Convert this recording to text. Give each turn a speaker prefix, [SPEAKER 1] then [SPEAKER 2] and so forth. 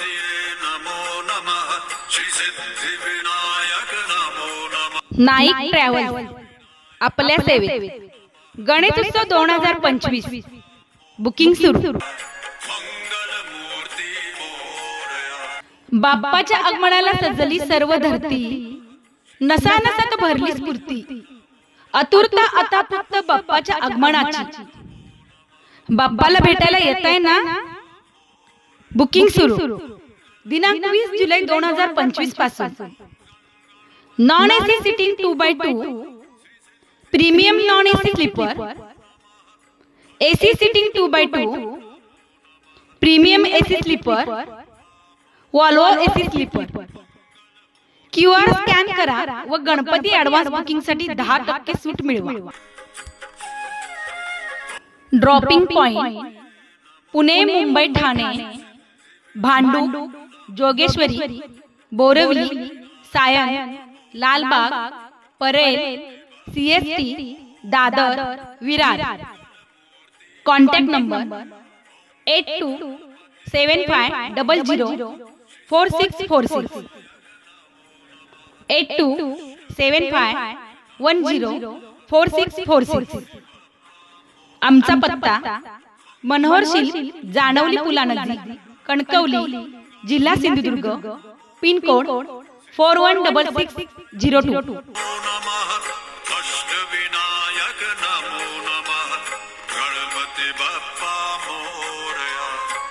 [SPEAKER 1] गणपतये नमो नमः। श्रीसिद्धिविनायक नमो नमः।
[SPEAKER 2] नाईक ट्रॅव्हल आपल्या सेवेत. गणेशोत्सव दोन हजार पंचवीस. बुकिंग सुरू. बाप्पाच्या आगमनाला सजली सर्व धरती. नसा नसात भरली स्फूर्ती. आतुरता आता फक्त बाप्पाच्या आगमनाची. बाप्पाला भेटायला येत आहे ना? बुकिंग सुरू. दिनांक वीस जुलै दोन हजार पंचवीसपासून. Non AC sitting two by two premium non AC sleeper AC sitting two by two premium AC sleeper Volvo AC sleeper Q R scan करा व गणपती ऍडव्हान्स बुकिंगसाठी दहा टक्के सूट मिळवा. Dropping point Pune Mumbai Thane. Bhandup Jogeshwari Borivali Sion Lalbaug Parel CST Dadar Virar. Contact number eight two seven five double zero four six four six. Eight two seven five one zero four six four six. आमचा पत्ता मनोहरशील जाणवली पुलानजीक कणकवली जिल्हा Sindhudurg pin code four one double six zero two.
[SPEAKER 1] Two. Ganpati Bappa.